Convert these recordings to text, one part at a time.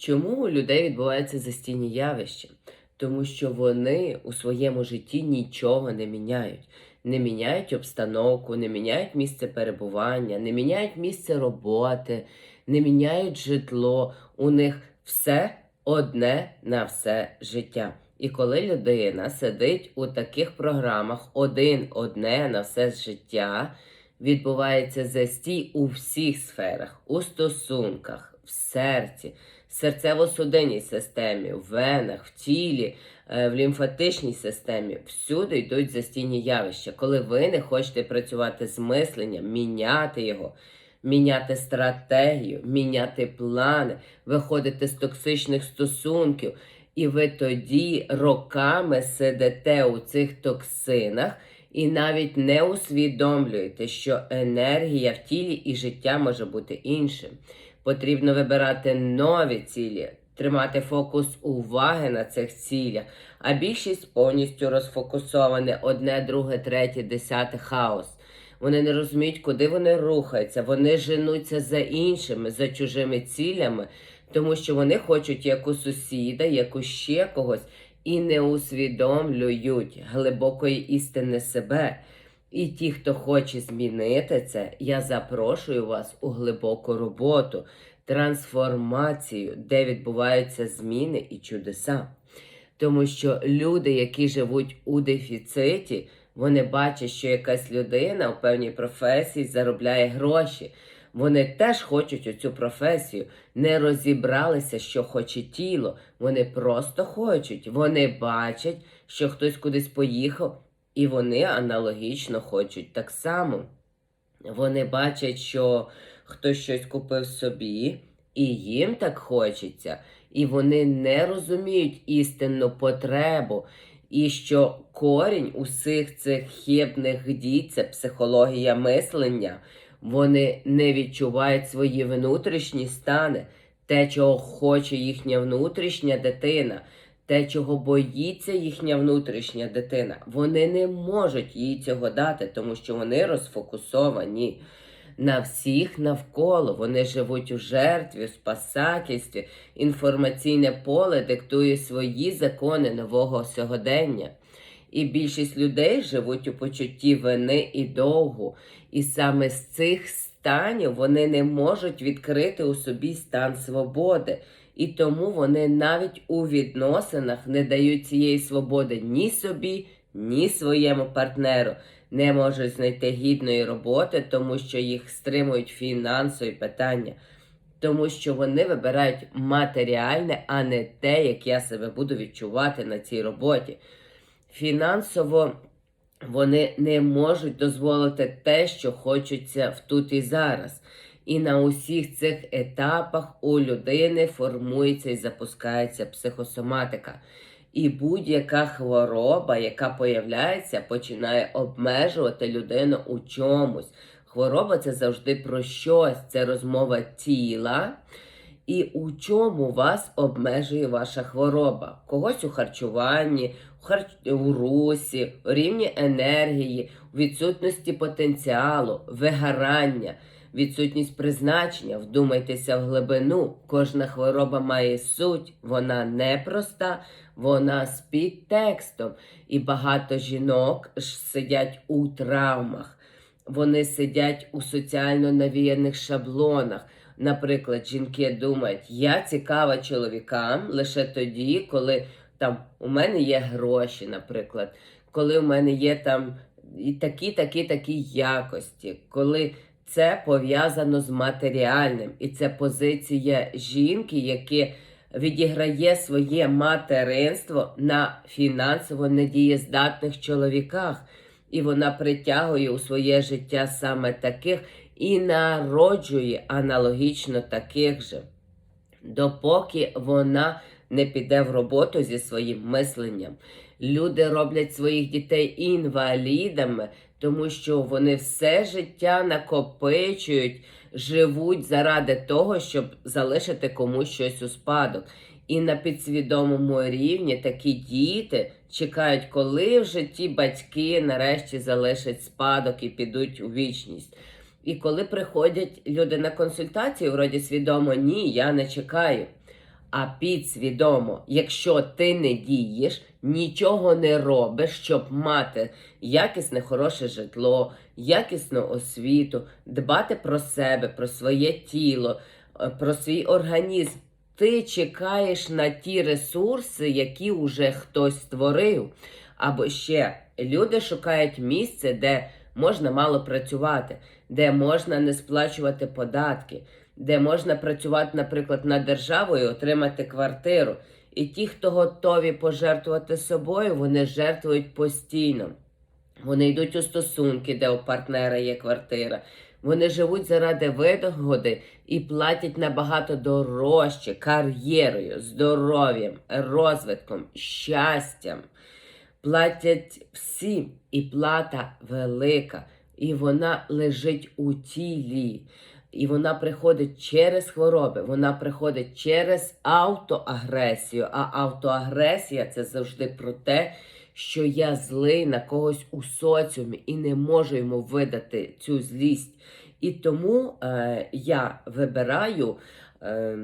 Чому у людей відбуваються застійні явища? Тому що вони у своєму житті нічого не міняють. Не міняють обстановку, не міняють місце перебування, не міняють місце роботи, не міняють житло. У них все одне на все життя. І коли людина сидить у таких програмах один одне на все життя, відбувається застій у всіх сферах, у стосунках, в серці, серцево-судинній системі, в венах, в тілі, е, в лімфатичній системі. Всюди йдуть застійні явища. Коли ви не хочете працювати з мисленням, міняти його. Міняти стратегію, міняти плани, виходити з токсичних стосунків, і ви тоді роками сидите у цих токсинах і навіть не усвідомлюєте, що енергія в тілі і життя може бути іншим. Потрібно вибирати нові цілі, тримати фокус уваги на цих цілях, а більшість повністю розфокусоване одне, друге, третє, десяте хаос. Вони не розуміють, куди вони рухаються. Вони женуться за іншими, за чужими цілями, тому що вони хочуть як у сусіда, як у ще когось, і не усвідомлюють глибокої істини себе. І ті, хто хоче змінити це, я запрошую вас у глибоку роботу, трансформацію, де відбуваються зміни і чудеса. Тому що люди, які живуть у дефіциті, вони бачать, що якась людина у певній професії заробляє гроші. Вони теж хочуть оцю професію, не розібралися, що хоче тіло. Вони просто хочуть. Вони бачать, що хтось кудись поїхав, і вони аналогічно хочуть так само. Вони бачать, що хтось щось купив собі, і їм так хочеться, і вони не розуміють істинну потребу. І що корінь усіх цих хибних дій це психологія мислення. Вони не відчувають свої внутрішні стани, те, чого хоче їхня внутрішня дитина, те, чого боїться їхня внутрішня дитина. Вони не можуть їй цього дати, тому що вони розфокусовані на всіх навколо. Вони живуть у жертві, у спасательстві. Інформаційне поле диктує свої закони нового сьогодення. І більшість людей живуть у почутті вини і довгу. І саме з цих станів вони не можуть відкрити у собі стан свободи. І тому вони навіть у відносинах не дають цієї свободи ні собі, ні своєму партнеру. Не можуть знайти гідної роботи, тому що їх стримують фінансові питання, тому що вони вибирають матеріальне, а не те, як я себе буду відчувати на цій роботі. Фінансово вони не можуть дозволити те, що хочеться в тут і зараз. І на усіх цих етапах у людини формується і запускається психосоматика. І будь-яка хвороба, яка появляється, починає обмежувати людину у чомусь. Хвороба це завжди про щось, це розмова тіла. І у чому вас обмежує ваша хвороба? Когось у харчуванні, у, харч... у русі, у рівні енергії, у відсутності потенціалу, вигорання, відсутність призначення. Вдумайтеся в глибину. Кожна хвороба має суть, вона непроста, вона з підтекстом. І багато жінок сидять у травмах, вони сидять у соціально навіяних шаблонах. Наприклад, жінки думають, я цікава чоловікам лише тоді, коли там у мене є гроші, наприклад, коли у мене є там і такі, такі, такі якості, коли це пов'язано з матеріальним, і це позиція жінки, яке відіграє своє материнство на фінансово недієздатних чоловіках, і вона притягує у своє життя саме таких і народжує аналогічно таких же, допоки вона не піде в роботу зі своїм мисленням. Люди роблять своїх дітей інвалідами, тому що вони все життя накопичують, живуть заради того, щоб залишити комусь щось у спадок. І на підсвідомому рівні такі діти чекають, коли в житті батьки нарешті залишать спадок і підуть у вічність. І коли приходять люди на консультацію, вроді свідомо ні, я не чекаю. А підсвідомо, якщо ти не дієш, нічого не робиш, щоб мати якісне хороше житло, якісну освіту, дбати про себе, про своє тіло, е, про свій організм. Ти чекаєш на ті ресурси, які вже хтось створив. Або ще люди шукають місце, де можна мало працювати, де можна не сплачувати податки, де можна працювати, наприклад, на державу і отримати квартиру. І ті, хто готові пожертвувати собою, вони жертвують постійно. Вони йдуть у стосунки, де у партнера є квартира. Вони живуть заради вигоди і платять набагато дорожче кар'єрою, здоров'ям, розвитком, щастям. Платять всі, і плата велика, і вона лежить у тілі. І вона приходить через хвороби, вона приходить через автоагресію. А автоагресія це завжди про те, що я злий на когось у соціумі і не можу йому видати цю злість. І тому е, я вибираю е,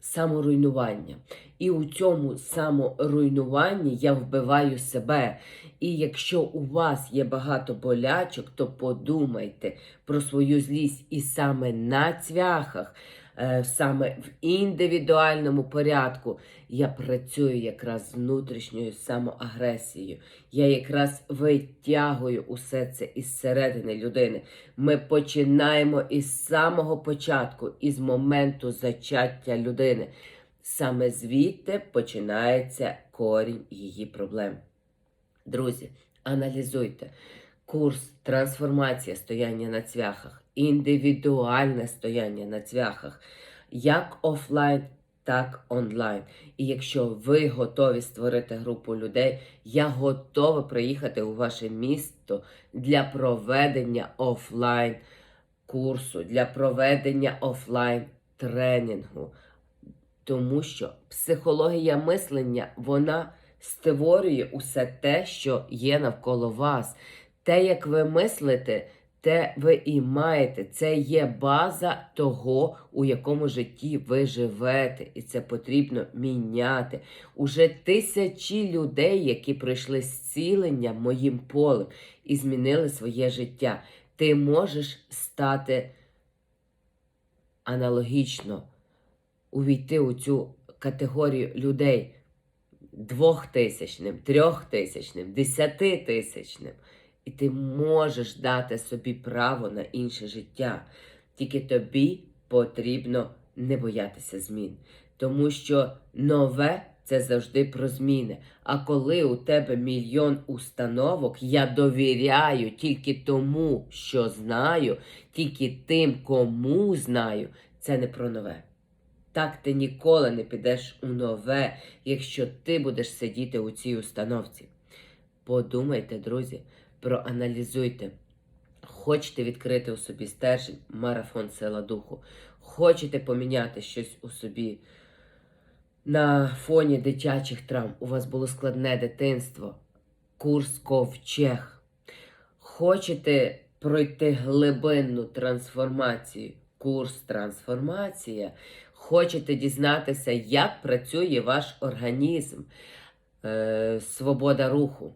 саморуйнування. І у цьому саморуйнуванні я вбиваю себе. І якщо у вас є багато болячок, то подумайте про свою злість і саме на цвяхах, саме в індивідуальному порядку я працюю якраз з внутрішньою самоагресією. Я якраз витягую усе це із середини людини. Ми починаємо із самого початку, із моменту зачаття людини. Саме звідти починається корінь її проблем. Друзі, аналізуйте курс трансформація стояння на цвяхах, індивідуальне стояння на цвяхах, як офлайн, так онлайн. І якщо ви готові створити групу людей, я готова приїхати у ваше місто для проведення офлайн курсу, для проведення офлайн тренінгу. Тому що психологія мислення, вона створює усе те, що є навколо вас. Те, як ви мислите, те ви і маєте. Це є база того, у якому житті ви живете, і це потрібно міняти. Уже тисячі людей, які пройшли зцілення моїм полем і змінили своє життя. Ти можеш стати аналогічно увійти у цю категорію людей двохтисячним, трьохтисячним, десятитисячним. І ти можеш дати собі право на інше життя. Тільки тобі потрібно не боятися змін. Тому що нове це завжди про зміни. А коли у тебе мільйон установок, я довіряю тільки тому, що знаю, тільки тим, кому знаю, це не про нове. Так ти ніколи не підеш у нове, якщо ти будеш сидіти у цій установці. Подумайте, друзі, проаналізуйте. Хочете відкрити у собі стержень, марафон сила духу. Хочете поміняти щось у собі на фоні дитячих травм. У вас було складне дитинство, курс ковчег. Хочете пройти глибинну трансформацію, курс трансформація. Хочете дізнатися, як працює ваш організм, е, свобода руху.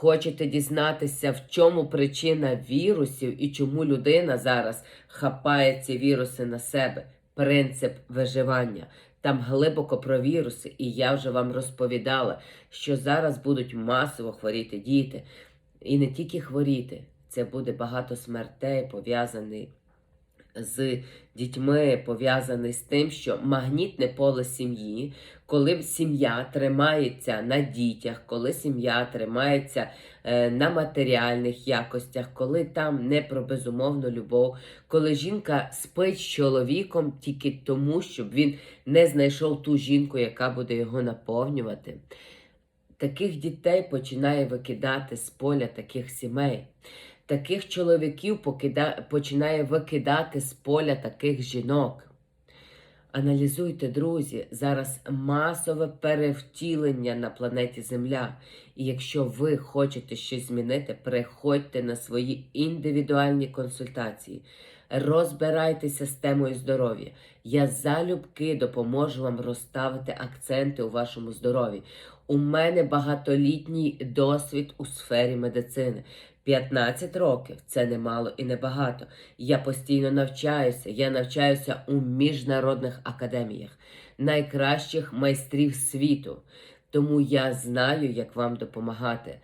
Хочете дізнатися, в чому причина вірусів і чому людина зараз хапає ці віруси на себе. Принцип виживання. Там глибоко про віруси, і я вже вам розповідала, що зараз будуть масово хворіти діти. І не тільки хворіти, це буде багато смертей пов'язаний з дітьми пов'язаний з тим, що магнітне поле сім'ї, коли сім'я тримається на дітях, коли сім'я тримається е, на матеріальних якостях, коли там не про безумовну любов, коли жінка спить з чоловіком тільки тому, щоб він не знайшов ту жінку, яка буде його наповнювати. Таких дітей починає викидати з поля таких сімей таких чоловіків покида... починає викидати з поля таких жінок. Аналізуйте, друзі, зараз масове перевтілення на планеті Земля. І якщо ви хочете щось змінити, приходьте на свої індивідуальні консультації. Розбирайтеся з темою здоров'я. Я залюбки допоможу вам розставити акценти у вашому здоров'ї. У мене багатолітній досвід у сфері медицини. 15 років це немало і небагато. Я постійно навчаюся. Я навчаюся у міжнародних академіях, найкращих майстрів світу. Тому я знаю, як вам допомагати.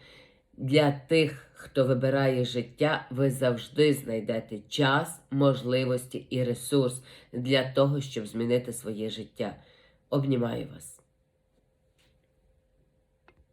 Для тих, хто вибирає життя, ви завжди знайдете час, можливості і ресурс для того, щоб змінити своє життя. Обнімаю вас.